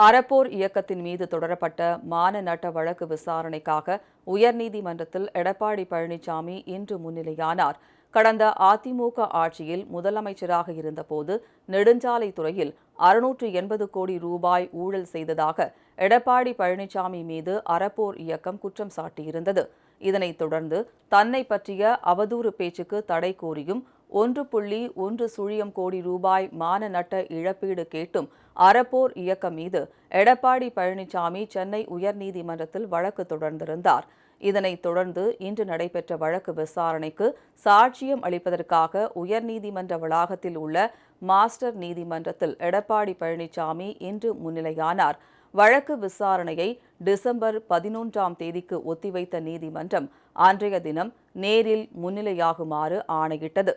அறப்போர் இயக்கத்தின் மீது தொடரப்பட்ட மான நட்ட வழக்கு விசாரணைக்காக உயர்நீதிமன்றத்தில் எடப்பாடி பழனிசாமி இன்று முன்னிலையானார். கடந்த அதிமுக ஆட்சியில் முதலமைச்சராக இருந்தபோது நெடுஞ்சாலைத்துறையில் அறுநூற்று எண்பது கோடி ரூபாய் ஊழல் செய்ததாக எடப்பாடி பழனிசாமி மீது அறப்போர் இயக்கம் குற்றம் சாட்டியிருந்தது. இதனைத் தொடர்ந்து தன்னை பற்றிய அவதூறு பேச்சுக்கு தடை கோரியும் ஒன்று புள்ளி ஒன்று சுழியம் கோடி ரூபாய் மான நட்ட இழப்பீடு கேட்டும் அறப்போர் இயக்கம் மீது எடப்பாடி பழனிசாமி சென்னை உயர்நீதிமன்றத்தில் வழக்கு தொடர்ந்திருந்தார். இதனைத் தொடர்ந்து இன்று நடைபெற்ற வழக்கு விசாரணைக்கு சாட்சியம் அளிப்பதற்காக உயர்நீதிமன்ற வளாகத்தில் உள்ள மாஸ்டர் நீதிமன்றத்தில் எடப்பாடி பழனிசாமி இன்று முன்னிலையானார். வழக்கு விசாரணையை டிசம்பர் பதினொன்றாம் தேதிக்கு ஒத்திவைத்த நீதிமன்றம் அன்றைய தினம் நேரில் முன்னிலையாகுமாறு ஆணையிட்டது.